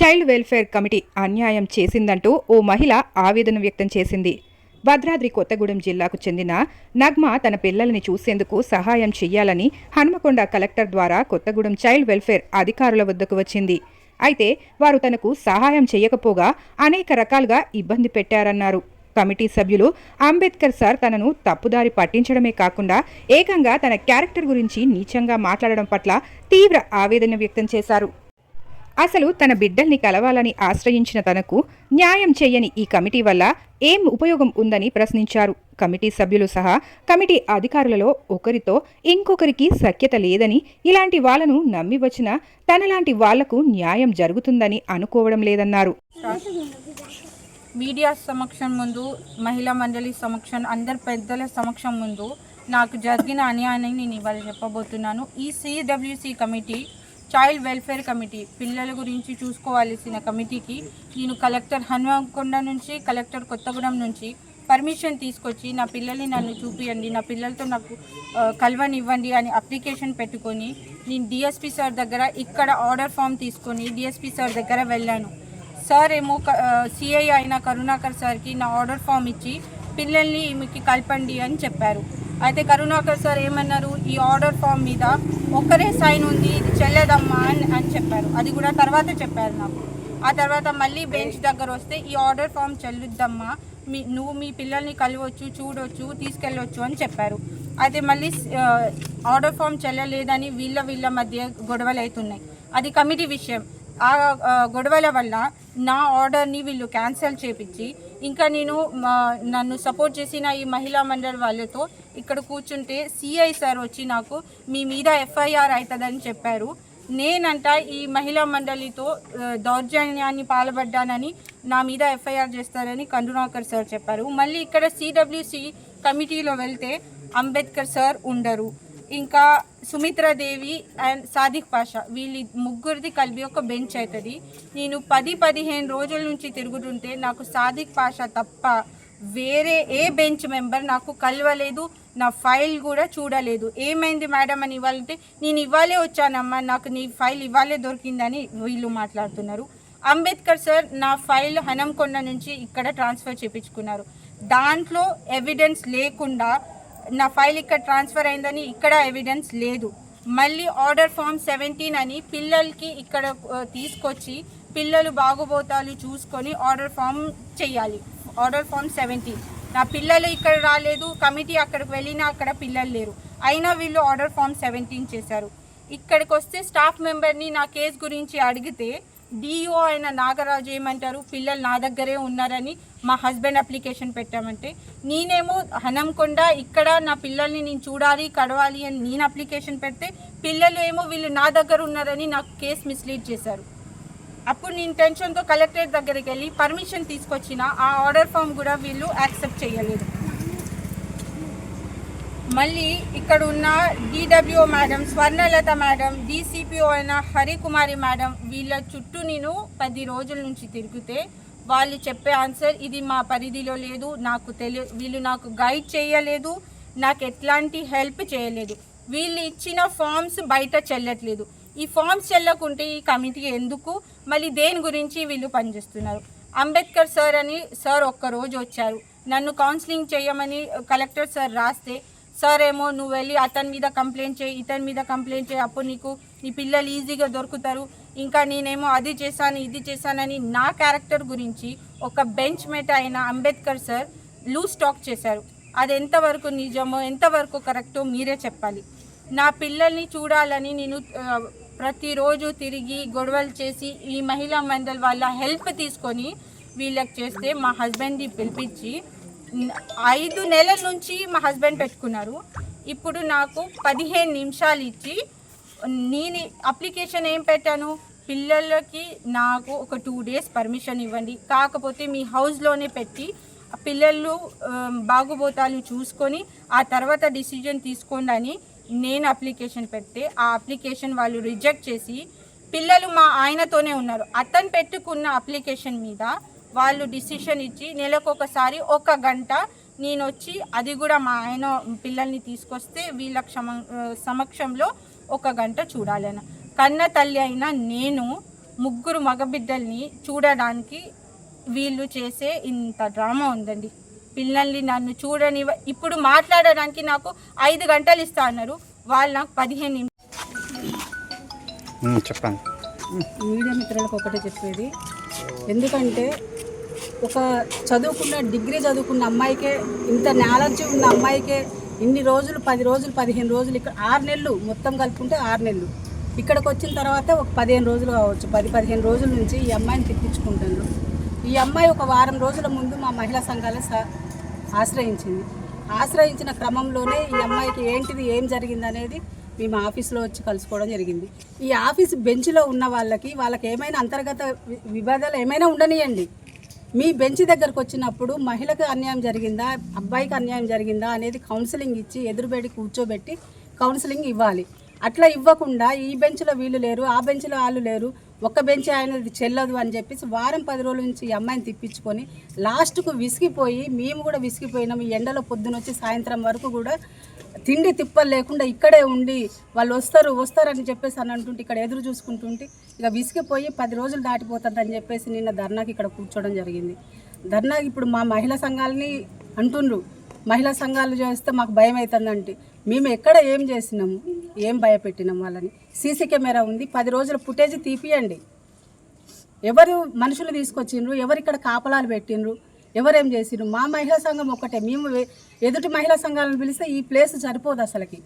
Child welfare committee అన్యాయం చేసిందంటూ ఓ మహిళ ఆవేదన వ్యక్తం చేసింది. భద్రాద్రి కొత్తగూడెం జిల్లాకు చెందిన నగ్మ తన పిల్లల్ని చూసేందుకు సహాయం చెయ్యాలని హనుమకొండ కలెక్టర్ ద్వారా కొత్తగూడెం చైల్డ్ వెల్ఫేర్ అధికారుల వద్దకు వచ్చింది. అయితే వారు తనకు సహాయం చేయకపోగా అనేక రకాలుగా ఇబ్బంది పెట్టారన్నారు. కమిటీ సభ్యులు అంబేద్కర్ సార్ తనను తప్పుదారి పట్టించడమే కాకుండా ఏకంగా తన క్యారెక్టర్ గురించి నీచంగా మాట్లాడడం పట్ల తీవ్ర ఆవేదన వ్యక్తం చేశారు. అసలు తన బిడ్డల్ని కలవాలని ఆశ్రయించిన తనకు న్యాయం చేయని ఈ కమిటీ వల్ల ఏం ఉపయోగం ఉందని ప్రశ్నించారు. కమిటీ సభ్యులు సహా కమిటీ అధికారులలో ఒకరితో ఇంకొకరికి సఖ్యత లేదని ఇలాంటి వాళ్ళను నమ్మి వచ్చిన తనలాంటి వాళ్ళకు న్యాయం జరుగుతుందని అనుకోవడం లేదన్నారు. మీడియా సమక్షం ముందు మహిళా మండలి సమక్షం అందరి పెద్దల సమక్షం ముందు నాకు జరిగిన అన్యాయాన్ని నేను ఇవాళ చెప్పబోతున్నాను. ఈ CWC committee child welfare committee పిల్లల గురించి చూసుకోవాల్సిన కమిటీకి నేను కలెక్టర్ హనుమకొండ నుంచి కలెక్టర్ కొత్తగూడెం నుంచి పర్మిషన్ తీసుకొచ్చి నా పిల్లల్ని నన్ను చూపియండి నా పిల్లలతో నాకు కలవనివ్వండి అని అప్లికేషన్ పెట్టుకొని నేను డిఎస్పి సార్ దగ్గర ఇక్కడ ఆర్డర్ ఫామ్ తీసుకొని డిఎస్పి సార్ దగ్గర వెళ్ళాను. సార్ ఏమో సిఐ అయిన కరుణాకర్ సార్కి నా ఆర్డర్ ఫామ్ ఇచ్చి పిల్లల్ని ఈమెకి కలపండి అని చెప్పారు. అయితే కరుణాకర్ సార్ ఏమన్నారు? ఈ ఆర్డర్ ఫామ్ మీద ఒక్కరే సైన్ ఉంది ఇది చెల్లదమ్మా అని అని చెప్పారు. అది కూడా తర్వాత చెప్పారు నాకు. ఆ తర్వాత మళ్ళీ బెంచ్ దగ్గర వస్తే ఈ ఆర్డర్ ఫామ్ చెల్లుద్దమ్మా మీ నువ్వు మీ పిల్లల్ని కలవచ్చు చూడొచ్చు తీసుకెళ్ళొచ్చు అని చెప్పారు. అయితే మళ్ళీ ఆర్డర్ ఫామ్ చెల్లలేదని వీళ్ళ వీళ్ళ మధ్య గొడవలు అవుతున్నాయి. అది కమిటీ విషయం. ఆ, గొడవల వల్ల నా ఆర్డర్ని వీళ్ళు క్యాన్సిల్ చేపించి ఇంకా నేను మా- నన్ను సపోర్ట్ చేసిన ఈ మహిళా మండలి వాళ్ళతో ఇక్కడ కూర్చుంటే సిఐ సార్ వచ్చి నాకు మీ మీద ఎఫ్ఐఆర్ అవుతుందని చెప్పారు. నేనంట ఈ మహిళా మండలితో దౌర్జన్యాన్ని పాల్పడ్డానని నా మీద ఎఫ్ఐఆర్ చేస్తారని కండునాకర్ సార్ చెప్పారు. మళ్ళీ ఇక్కడ సిడబ్ల్యూసి కమిటీలో వెళ్తే అంబేద్కర్ సార్ ఉండరు. ఇంకా సుమిత్రాదేవి అండ్ సాదిక్ పాషా వీళ్ళ ముగ్గురిది కలిపి ఒక బెంచ్ అవుతుంది నేను పది పదిహేను రోజుల నుంచి తిరుగుతుంటే నాకు సాదిక్ పాషా తప్ప వేరే ఏ బెంచ్ మెంబర్ నాకు కలవలేదు నా ఫైల్ కూడా చూడలేదు. ఏమైంది మేడం అని ఇవ్వాలంటే నేను ఇవ్వాలే వచ్చానమ్మా నాకు నీ ఫైల్ ఇవ్వాలే దొరికిందని వీళ్ళు మాట్లాడుతున్నారు. అంబేద్కర్ సార్ నా ఫైల్ హనంకొండ నుంచి ఇక్కడ ట్రాన్స్ఫర్ చేయించుకున్నారు దాంట్లో ఎవిడెన్స్ లేకుండా నా ఫైల్ ఇక్కడ ట్రాన్స్ఫర్ అయిందని ఇక్కడ ఎవిడెన్స్ లేదు. మళ్ళీ ఆర్డర్ ఫామ్ సెవెంటీన్ అని పిల్లలకి ఇక్కడ తీసుకొచ్చి పిల్లలు బాగుబోతాలు చూసుకొని ఆర్డర్ ఫామ్ చేయాలి ఆర్డర్ ఫామ్ సెవెంటీన్ నా పిల్లలు ఇక్కడ రాలేదు కమిటీ అక్కడికి వెళ్ళినా అక్కడ పిల్లలు లేరు. అయినా వీళ్ళు ఆర్డర్ ఫామ్ సెవెంటీన్ చేశారు. ఇక్కడికి వస్తే స్టాఫ్ మెంబర్ని నా కేసు గురించి అడిగితే డిఓ అయిన నాగరాజు ఏమంటారు? పిల్లలు నా దగ్గరే ఉన్నారని మా హస్బెండ్ అప్లికేషన్ పెట్టామంటే నేనేమో హనంకొండ ఇక్కడ నా పిల్లల్ని నేను చూడాలి కడవాలి అని నేను అప్లికేషన్ పెడితే పిల్లలు ఏమో వీళ్ళు నా దగ్గర ఉన్నారని నాకు కేసు మిస్లీడ్ చేశారు. అప్పుడు నేను టెన్షన్తో కలెక్టరేట్ దగ్గరికి వెళ్ళి పర్మిషన్ తీసుకొచ్చిన ఆ ఆర్డర్ ఫామ్ కూడా వీళ్ళు యాక్సెప్ట్ చేయలేదు. మళ్ళీ ఇక్కడ ఉన్న DWO madam Swarnalatha madam DCPO అయిన హరికుమారి మేడం వీళ్ళ చుట్టూ నేను పది రోజుల నుంచి తిరిగితే వాళ్ళు చెప్పే ఆన్సర్ ఇది మా పరిధిలో లేదు నాకు తెలియ వీళ్ళు నాకు గైడ్ చేయలేదు నాకు ఎట్లాంటి హెల్ప్ చేయలేదు. వీళ్ళు ఇచ్చిన ఫామ్స్ బయట చెల్లట్లేదు. ఈ ఫామ్స్ చెల్లకుంటే ఈ కమిటీ ఎందుకు? మళ్ళీ దేని గురించి వీళ్ళు పనిచేస్తున్నారు? అంబేద్కర్ సార్ అని సార్ ఒక్క రోజు వచ్చారు. నన్ను కౌన్సిలింగ్ చేయమని కలెక్టర్ సార్ రాస్తే సార్ ఏమో నువ్వు వెళ్ళి అతని మీద కంప్లైంట్ చేయి ఇతని మీద కంప్లైంట్ చేయి అప్పుడు నీకు నీ పిల్లలు ఈజీగా దొరుకుతారు. ఇంకా నేనేమో అది చేశాను ఇది చేశానని నా క్యారెక్టర్ గురించి ఒక బెంచ్ మేట్ అయిన అంబేద్కర్ సార్ లూజ్ టాక్ చేశారు. అది ఎంతవరకు నిజమో ఎంతవరకు కరెక్టో మీరే చెప్పాలి. నా పిల్లల్ని చూడాలని నేను ప్రతిరోజు తిరిగి గొడవలు చేసి ఈ మహిళా మండలి వాళ్ళ హెల్ప్ తీసుకొని వీళ్ళకి చేస్తే మా హస్బెండ్ని పిలిపించి ఐదు నెలల నుంచి మా హస్బెండ్ పెట్టుకున్నారు. ఇప్పుడు నాకు పదిహేను నిమిషాలు ఇచ్చి నేను అప్లికేషన్ ఏం పెట్టాను? పిల్లలకి నాకు ఒక టూ డేస్ పర్మిషన్ ఇవ్వండి. కాకపోతే మీ హౌస్లోనే పెట్టి పిల్లలు బాగుబోతాలు చూసుకొని ఆ తర్వాత డిసిజన్ తీసుకోండి అని నేను అప్లికేషన్ పెడితే ఆ అప్లికేషన్ వాళ్ళు రిజెక్ట్ చేసి పిల్లలు మా ఆయనతోనే ఉన్నారు. అతను పెట్టుకున్న అప్లికేషన్ మీద వాళ్ళు డిసిషన్ ఇచ్చి నెలకొకసారి ఒక గంట నేను వచ్చి అది కూడా మా ఆయన పిల్లల్ని తీసుకొస్తే వీళ్ళ క్షమ సమక్షంలో ఒక గంట చూడాలన్న. కన్న తల్లి అయిన నేను ముగ్గురు మగబిడ్డల్ని చూడడానికి వీళ్ళు చేసే ఇంత డ్రామా ఉందండి. పిల్లల్ని నన్ను చూడని ఇప్పుడు మాట్లాడడానికి నాకు ఐదు గంటలు ఇస్తా అన్నారు. వాళ్ళు నాకు పదిహేను నిమిషాలు చెప్పండి. మీడియా మిత్రులకు ఒకటే చెప్పేది. ఎందుకంటే ఒక చదువుకున్న డిగ్రీ చదువుకున్న అమ్మాయికే ఇంత నాలెడ్జ్ ఉన్న అమ్మాయికే ఇన్ని రోజులు పది రోజులు పదిహేను రోజులు ఇక్కడ ఆరు నెలలు మొత్తం కలుపుకుంటే ఆరు నెలలు. ఇక్కడికి వచ్చిన తర్వాత ఒక పదిహేను రోజులు కావచ్చు పది పదిహేను రోజుల నుంచి ఈ అమ్మాయిని తిప్పించుకుంటున్నారు ఈ అమ్మాయి ఒక వారం రోజుల ముందు మా మహిళా సంఘాలను స- ఆశ్రయించింది. ఆశ్రయించిన క్రమంలోనే ఈ అమ్మాయికి ఏంటిది ఏం జరిగింది అనేది మేము ఆఫీస్లో వచ్చి కలుసుకోవడం జరిగింది. ఈ ఆఫీస్ బెంచ్లో ఉన్న వాళ్ళకి వాళ్ళకి ఏమైనా అంతర్గత వి- ఏమైనా ఉండనియండి. మీ బెంచ్ దగ్గరకు వచ్చినప్పుడు మహిళకు అన్యాయం జరిగిందా? అబ్బాయికి అన్యాయం జరిగిందా? అనేది కౌన్సిలింగ్ ఇచ్చి ఎదురుబెట్టి కూర్చోబెట్టి కౌన్సిలింగ్ ఇవ్వాలి. అట్లా ఇవ్వకుండా ఈ బెంచ్లో వీళ్ళు లేరు ఆ బెంచ్లో వాళ్ళు లేరు. ఒక్క బెంచ్ ఆయనది చెల్లదు అని చెప్పేసి వారం పది రోజుల నుంచి ఈ అమ్మాయిని తిప్పించుకొని లాస్ట్కు విసిగిపోయి మేము కూడా విసిగిపోయినాం ఈ ఎండలో పొద్దునొచ్చి సాయంత్రం వరకు కూడా తిండి తిప్పలు లేకుండా ఇక్కడే ఉండి వాళ్ళు వస్తారు వస్తారని చెప్పేసి అని అంటుంటే ఇక్కడ ఎదురు చూసుకుంటుంటే ఇక విసిగిపోయి పది రోజులు దాటిపోతుంది అని చెప్పేసి నిన్న ధర్నాకి ఇక్కడ కూర్చోవడం జరిగింది. ధర్నాకి ఇప్పుడు మా మహిళా సంఘాలని అంటుండ్రు. మహిళా సంఘాలు చేస్తే మాకు భయం అవుతుందంటే మేము ఎక్కడ ఏం చేసినాము? ఏం భయపెట్టినాం వాళ్ళని. సీసీ కెమెరా ఉంది. పది రోజుల ఫుటేజ్ తీపియండి. ఎవరు మనుషులు తీసుకొచ్చిండ్రు? ఎవరు ఇక్కడ కాపలాలు పెట్టిండ్రు? ఎవరేం చేసిండ్రు? మా మహిళా సంఘం ఒక్కటే. మేము ఎదుటి మహిళా సంఘాలను పిలిస్తే ఈ ప్లేస్ సరిపోదు అసలుకి.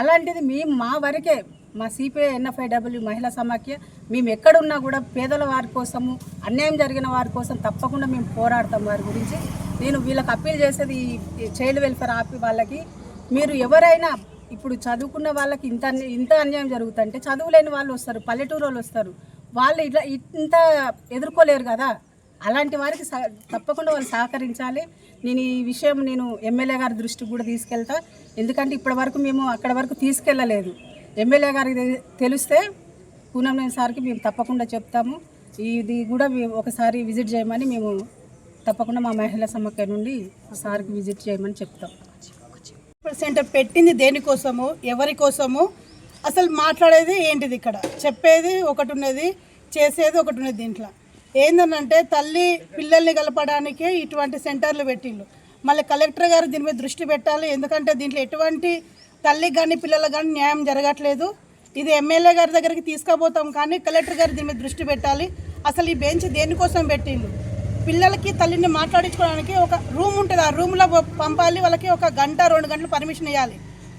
అలాంటిది మేము మా వరకే మా సిపిఐ ఎన్ఎఫ్ఐడబ్ల్యూ మహిళా సమాఖ్య మేము ఎక్కడున్నా కూడా పేదల వారి కోసము అన్యాయం జరిగిన వారి కోసం తప్పకుండా మేము పోరాడతాం వారి గురించి. నేను వీళ్ళకి అప్పీల్ చేసేది ఈ చైల్డ్ వెల్ఫేర్ ఆపి వాళ్ళకి. మీరు ఎవరైనా ఇప్పుడు చదువుకున్న వాళ్ళకి ఇంత అన్య- ఇంత అన్యాయం జరుగుతుంటే చదువులేని వాళ్ళు వస్తారు పల్లెటూరు వాళ్ళు వస్తారు. వాళ్ళు ఇట్లా ఇంత ఎదుర్కోలేరు కదా. అలాంటి వారికి సహ- తప్పకుండా వాళ్ళు సహకరించాలి. నేను ఈ విషయం నేను ఎమ్మెల్యే గారి దృష్టికి కూడా తీసుకెళ్తా. ఎందుకంటే ఇప్పటి వరకు మేము అక్కడ వరకు తీసుకెళ్ళలేదు. ఎమ్మెల్యే గారికి తెలిస్తే పూనంనేని సార్కి మేము తప్పకుండా చెప్తాము. ఇది కూడా మేము ఒకసారి విజిట్ చేయమని మేము తప్పకుండా మా మహిళా సమ్మక్క నుండి సార్కి విజిట్ చేయమని చెప్తాం. సెంటర్ పెట్టింది దేనికోసము? ఎవరి కోసము? అసలు మాట్లాడేది ఏంటిది ఇక్కడ? చెప్పేది ఒకటి ఉన్నది చేసేది ఒకటి ఉన్నది దీంట్లో. ఏందనంటే తల్లి పిల్లల్ని కలపడానికే ఇటువంటి సెంటర్లు పెట్టిళ్ళు. మళ్ళీ కలెక్టర్ గారు దీని మీద దృష్టి పెట్టాలి. ఎందుకంటే దీంట్లో ఎటువంటి తల్లికి కానీ పిల్లలకు కానీ న్యాయం జరగట్లేదు. ఇది ఎమ్మెల్యే గారి దగ్గరికి తీసుకుపోతాం కానీ కలెక్టర్ గారు దీని మీద దృష్టి పెట్టాలి. అసలు ఈ బెంచ్ దేనికోసం పెట్టిండు పిల్లలకి తల్లిని మాట్లాడించుకోవడానికి ఒక రూమ్ ఉంటుంది. ఆ రూమ్లో పంపాలి. వాళ్ళకి ఒక గంట రెండు గంటలు పర్మిషన్ ఇవ్వాలి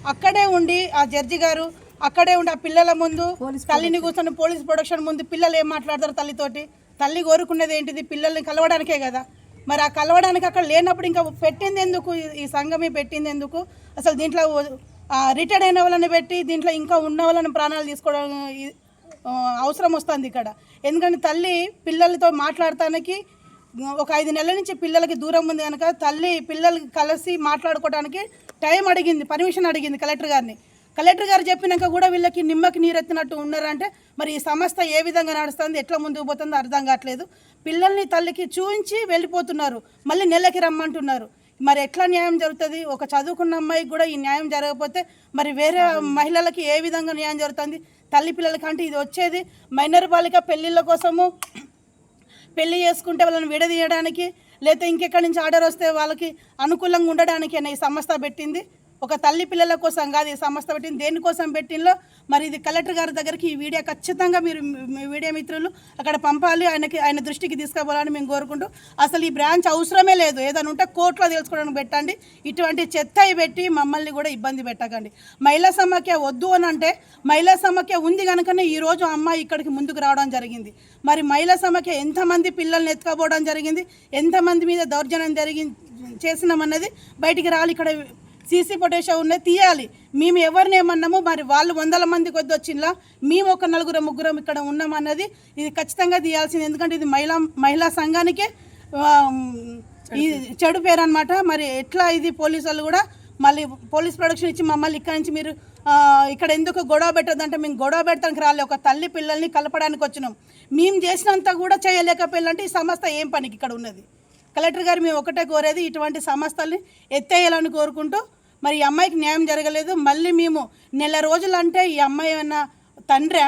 అక్కడే ఉండి ఆ జడ్జి గారు అక్కడే ఉండి ఆ పిల్లల ముందు తల్లిని కూర్చొని పోలీస్ ప్రొడక్షన్ ముందు పిల్లలు ఏం మాట్లాడతారు తల్లితోటి? తల్లి కోరుకునేది ఏంటిది? పిల్లల్ని కలవడానికే కదా. మరి ఆ కలవడానికి అక్కడ లేనప్పుడు ఇంకా పెట్టింది ఎందుకు? ఈ- సంఘమే పెట్టింది ఎందుకు? అసలు దీంట్లో రిటైర్డ్ అయిన వాళ్ళని పెట్టి దీంట్లో ఇంకా ఉన్న వాళ్ళని ప్రాణాలు తీసుకోవడం అవసరం వస్తుంది ఇక్కడ. ఎందుకంటే తల్లి పిల్లలతో మాట్లాడటానికి ఒక ఐదు నెలల నుంచి పిల్లలకి దూరం ఉంది కనుక తల్లి పిల్లలు కలిసి మాట్లాడుకోవడానికి టైం అడిగింది పర్మిషన్ అడిగింది కలెక్టర్ గారిని. కలెక్టర్ గారు చెప్పినాక కూడా వీళ్ళకి నిమ్మకి నీరెత్తినట్టు ఉన్నారంటే మరి ఈ సంస్థ ఏ విధంగా నడుస్తుంది ఎట్లా ముందుకు పోతుందో అర్థం కావట్లేదు. పిల్లల్ని తల్లికి చూపించి వెళ్ళిపోతున్నారు మళ్ళీ నెలకి రమ్మంటున్నారు. మరి ఎట్లా న్యాయం జరుగుతుంది? ఒక చదువుకున్న అమ్మాయికి కూడా ఈ న్యాయం జరగకపోతే మరి వేరే మహిళలకి ఏ విధంగా న్యాయం జరుగుతుంది? తల్లి పిల్లలకి అంటే ఇది వచ్చేది మైనర్ బాలిక పెళ్ళిళ్ళ కోసము పెళ్ళి చేసుకుంటే వాళ్ళని విడదీయడానికి లేకపోతే ఇంకెక్కడి నుంచి ఆర్డర్ వస్తే వాళ్ళకి అనుకూలంగా ఉండడానికి ఈ సంస్థ పెట్టింది. ఒక తల్లి పిల్లల కోసం కాదు ఈ సంస్థ పెట్టింది. దేనికోసం పెట్టిందో మరి ఇది కలెక్టర్ గారి దగ్గరికి ఈ వీడియో ఖచ్చితంగా మీరు మీ మిత్రులు అక్కడ పంపాలి. ఆయనకి ఆయన దృష్టికి తీసుకుపోవాలని మేము కోరుకుంటూ అసలు ఈ బ్రాంచ్ అవసరమే లేదు. ఏదైనా ఉంటే కోర్టులో తెలుసుకోవడానికి పెట్టండి. ఇటువంటి చెత్త అయి పెట్టి మమ్మల్ని కూడా ఇబ్బంది పెట్టకండి. మహిళా సమాఖ్య వద్దు అని అంటే మహిళా సమాఖ్య ఉంది కనుకనే ఈ రోజు అమ్మాయి ఇక్కడికి ముందుకు రావడం జరిగింది. మరి మహిళా సమాఖ్య ఎంతమంది పిల్లల్ని ఎత్తుకపోవడం జరిగింది? ఎంతమంది మీద దౌర్జన్యం జరిగి చేసినామన్నది బయటికి రావాలి. ఇక్కడ సీసీ పొటేషో ఉన్నది తీయాలి. మేము ఎవరిని ఏమన్నాము మరి వాళ్ళు వందల మంది కొద్ది వచ్చిందా? మేము ఒక నలుగురు ముగ్గురం ఇక్కడ ఉన్నామన్నది ఇది ఖచ్చితంగా తీయాల్సింది. ఎందుకంటే ఇది మహిళా మహిళా సంఘానికే ఈ చెడు పేరు అనమాట మరి ఎట్లా ఇది పోలీసు వాళ్ళు కూడా మళ్ళీ పోలీస్ ప్రొడక్షన్ ఇచ్చి మమ్మల్ని ఇక్కడ నుంచి మీరు ఇక్కడ ఎందుకు గొడవ పెట్టదంటే మేము గొడవ పెట్టడానికి రాలే. ఒక తల్లి పిల్లల్ని కలపడానికి వచ్చినాం. మేము చేసినంత కూడా చేయలేకపోయాలంటే ఈ సంస్థ ఏం పనికి ఇక్కడ ఉన్నది? కలెక్టర్ గారు మేము ఒకటే కోరేది ఇటువంటి సంస్థల్ని ఎత్తేయాలని కోరుకుంటూ మరి ఈ అమ్మాయికి న్యాయం జరగలేదు. మళ్ళీ మేము నెల రోజులంటే ఈ అమ్మాయి ఏమన్నా తండ్రి?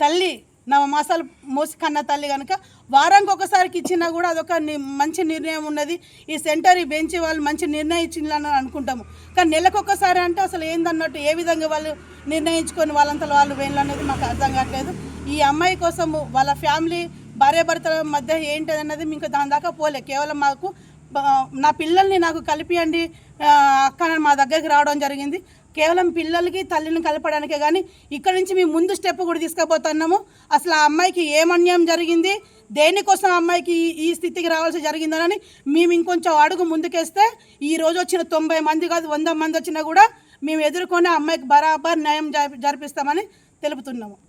తల్లి నవ మాసాలు మోసి కన్న తల్లి కనుక వారానికి ఒకసారికి ఇచ్చినా కూడా అదొక ని- మంచి నిర్ణయం ఉన్నది. ఈ సెంటర్ ఈ బెంచ్ వాళ్ళు మంచి నిర్ణయం ఇచ్చిందని అనుకుంటాము. కానీ నెలకు ఒకసారి అంటే అసలు ఏందన్నట్టు ఏ విధంగా వాళ్ళు నిర్ణయించుకొని వాళ్ళంతా వాళ్ళు వేయాలి అనేది మాకు అర్థం కావట్లేదు. ఈ అమ్మాయి కోసము వాళ్ళ ఫ్యామిలీ భార్యాభర్తల మధ్య ఏంటి అన్నది ఇంకా దాని దాకా పోలే. కేవలం మాకు నా పిల్లల్ని నాకు కలిపియండి అక్క మా దగ్గరికి రావడం జరిగింది. కేవలం పిల్లలకి తల్లిని కలపడానికే కానీ ఇక్కడ నుంచి మేము ముందు స్టెప్ కూడా తీసుకుపోతున్నాము. అసలు ఆ అమ్మాయికి ఏం అన్యాయం జరిగింది? దేనికోసం ఆ అమ్మాయికి ఈ- స్థితికి రావాల్సి జరిగిందని మేము ఇంకొంచెం అడుగు ముందుకేస్తే ఈ రోజు వచ్చిన తొంభై మంది కాదు వంద మంది వచ్చినా కూడా మేము ఎదుర్కొని ఆ అమ్మాయికి బరాబర్ న్యాయం జరిపిస్తామని తెలుపుతున్నాము.